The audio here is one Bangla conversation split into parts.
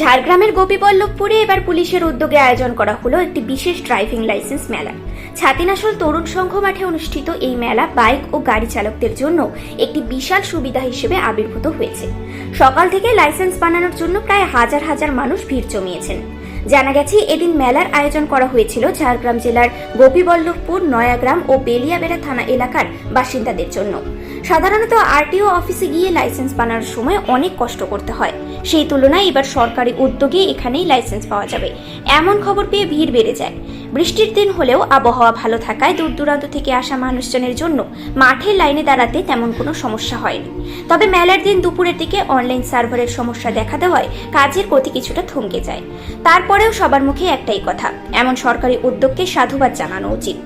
ঝাড়গ্রামের গোপীবল্লভপুরে এবার পুলিশের উদ্যোগে আয়োজন করা হলো একটি বিশেষ ড্রাইভিং লাইসেন্স মেলা। ছাতিনাসল তরুণ সংঘ মাঠে অনুষ্ঠিত এই মেলা বাইক ও গাড়ি চালকদের জন্য একটি বিশাল সুবিধা হিসেবে আবির্ভূত হয়েছে। সকাল থেকে লাইসেন্স বানানোর জন্য প্রায় হাজার হাজার মানুষ ভিড় জমিয়েছেন। জানা গেছে, এদিন মেলার আয়োজন করা হয়েছিল ঝাড়গ্রাম জেলার গোপীবল্লভপুর, নয়াগ্রাম ও বেলিয়াবেড়া থানা এলাকার বাসিন্দাদের জন্য। সাধারণত আরটিও অফিসে গিয়ে লাইসেন্স বানানোর সময় অনেক কষ্ট করতে হয়। সেই তুলনায় এবার সরকারি উদ্যোগে এখানেই লাইসেন্স পাওয়া যাবে। এমন খবর পেয়ে ভিড় বেড়ে যায়। বৃষ্টির দিন হলেও আবহাওয়া ভালো থাকায় দূর দূরান্ত থেকে আসা মানুষজনের জন্য মাঠের লাইনে দাঁড়াতে তেমন কোনো সমস্যা হয়নি। তবে মেলার দিন দুপুরের দিকে অনলাইন সার্ভারের সমস্যা দেখা দেওয়ায় কাজের গতি কিছুটা থমকে যায়। তারপরেও সবার মুখে একটাই কথা, এমন সরকারি উদ্যোগকে সাধুবাদ জানানো উচিত।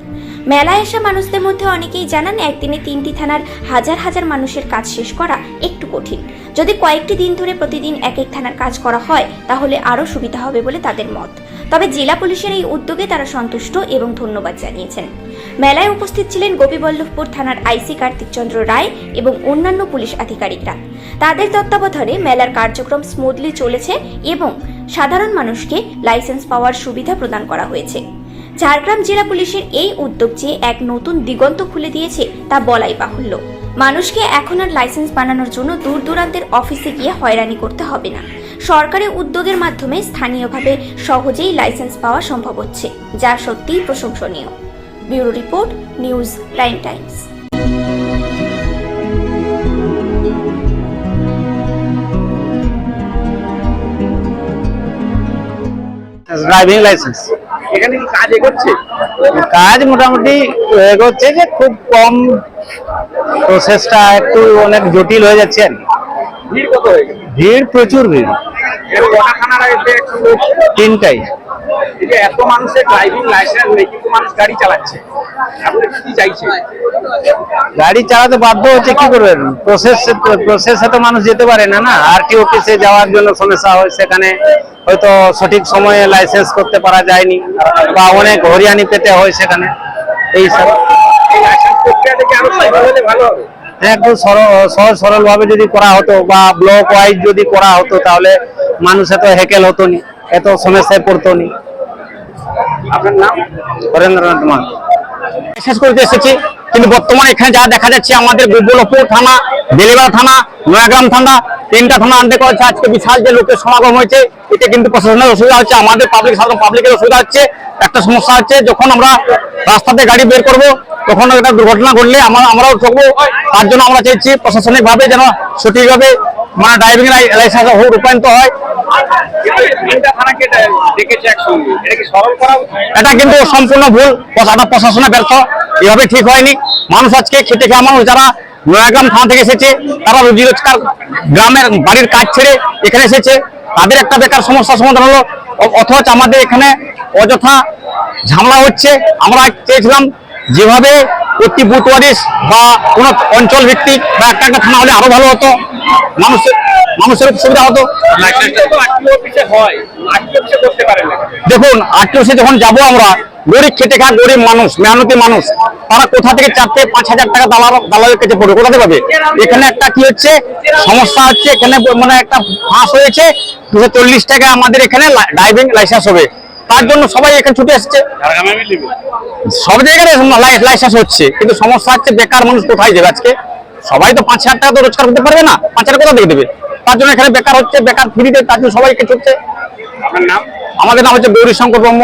মেলায় আসা মানুষদের মধ্যে অনেকেই জানান একদিনে তিনটি থানার হাজার হাজার মানুষের কাজ শেষ করা একটু কঠিন। যদি কয়েকটি দিন ধরে প্রতিদিন এক এক থানার কাজ করা হয়, তাহলে আরও সুবিধা হবে বলে তাদের মত। তবে জেলা পুলিশের এই উদ্যোগে তারা সন্তুষ্ট এবং ধন্যবাদ জানিয়েছেন। মেলায় উপস্থিত ছিলেন গোপীবল্লভপুর থানার আইসি কার্তিক চন্দ্র রায় এবং অন্যান্য পুলিশ আধিকারিকরা। তাদের তত্ত্বাবধানে মেলার কার্যক্রম স্মুথলি চলেছে এবং সাধারণ মানুষকে লাইসেন্স পাওয়ার সুবিধা প্রদান করা হয়েছে। ঝাড়গ্রাম জেলা পুলিশের এই উদ্যোগ যে এক নতুন দিগন্ত খুলে দিয়েছে, তা বলাই বাহুল্য। মানুষকে এখন আর লাইসেন্স বানানোর জন্য দূর দূরান্তের অফিসে গিয়ে হয়রানি করতে হবে না। সরকারি উদ্যোগের মাধ্যমে স্থানীয়ভাবে সহজেই লাইসেন্স পাওয়া সম্ভব হচ্ছে, যা সত্যিই প্রশংসনীয়। Bureau report, news prime times. Driving licence এখানে কি কাজ এগোচ্ছে? কাজ মোটামুটি এগোচ্ছে যে খুব কম প্রসেসটা একটু অনেক জটিল হয়ে যাচ্ছে। আর ভিড় কত হয়ে গেছে? ভিড় প্রচুর ভিড়। তিনটাই। যে এত মানুষের ড্রাইভিং লাইসেন্স নেই কিন্তু মানুষ গাড়ি চালাচ্ছে। আপনি কি চাইছে গাড়ি চালাতে বাধ্য হচ্ছে কি করবেন? প্রসেস প্রসেসে তো মানুষ যেতে পারে না না? আর টি অফিসে যাওয়ার জন্য সমস্যা হয় সেখানে হয়তো সঠিক সময়ে লাইসেন্স করতে পারা যায়নি বা অনেক হরিয়ানি পেতে হয় সেখানে। এই সব হ্যাঁ, একটু সহজ সরল ভাবে যদি করা হতো বা ব্লক ওয়াইজ যদি করা হতো তাহলে মানুষ এত হেকেল হতো নি এত সমস্যায় পড়তো নি। আপনার নাম? হরেন্দ্রনাথ মান শেষ করতে এসেছি কিন্তু বর্তমানে এখানে যা দেখা যাচ্ছে আমাদের গোবলপুর থানা বেলিবাড়া থানা নয়াগ্রাম থানা তিনটা থানা আনতে করেছে। আজকে বিশাল যে লোকের সমাগম হয়েছে এতে কিন্তু প্রশাসনের অসুবিধা হচ্ছে আমাদের পাবলিক সাধারণ পাবলিকের অসুবিধা হচ্ছে একটা সমস্যা হচ্ছে যখন আমরা রাস্তাতে গাড়ি বের করব তখন একটা দুর্ঘটনা ঘটলে আমরা আমরাও ঠকবো। তার জন্য আমরা চাইছি প্রশাসনিক ভাবে যেন সঠিকভাবে মানে ড্রাইভিং লাইসেন্স রূপায়িত হয়। এটা এটা কিন্তু সম্পূর্ণ ভুল। প্রশাসন প্রশাসনে ব্যর্থ। এভাবে ঠিক হয়নি। মানুষ আজকে খেটে খেয়ে মানুষ। যারা নয়াগ্রাম থানা থেকে এসেছে, তারা রুজি রোজগার গ্রামের বাড়ির কাজ ছেড়ে এখানে এসেছে। তাদের একটা বেকার সমস্যার সমাধান হলো। অথচ আমাদের এখানে অযথা ঝামেলা হচ্ছে। আমরা চেয়েছিলাম যেভাবে প্রতি বুথ ওয়ারিস বা কোনো অঞ্চল ভিত্তিক বা একটা একটা থানা হলে আরও ভালো হতো। মানুষের মানুষের সুবিধা হতো। তো আরটিও অফিসে দেখুন যখন যাব আমরা, গরিব খেটে খাওয়া গরিব মানুষ, মেহনতি মানুষ, তারা কোথা থেকে চারটে পাঁচ হাজার টাকা দালাল দালালের কাছে পড়বে, কোথা থেকে পাবে? এখানে একটা কি হচ্ছে? সমস্যা হচ্ছে, এখানে মানে একটা ফাঁস হয়েছে, দুশো চল্লিশ টাকা আমাদের এখানে ড্রাইভিং লাইসেন্স হবে। তার জন্য সবাই এখানে ছুটে আসছে সব জায়গায় লাইসেন্স হচ্ছে। কিন্তু সমস্যা হচ্ছে বেকার মানুষ কোথায় যাবে আজকে? সবাই তো পাঁচ হাজার টাকা তো রোজগার করতে পারবে না। পাঁচ হাজার কোথাও দেখে দেবে? তার জন্য এখানে বেকার হচ্ছে বেকার ফ্রিতে তার জন্য সবাইকে ছুটছে। আমাদের নাম হচ্ছে গৌরী শঙ্কর ব্রহ্ম।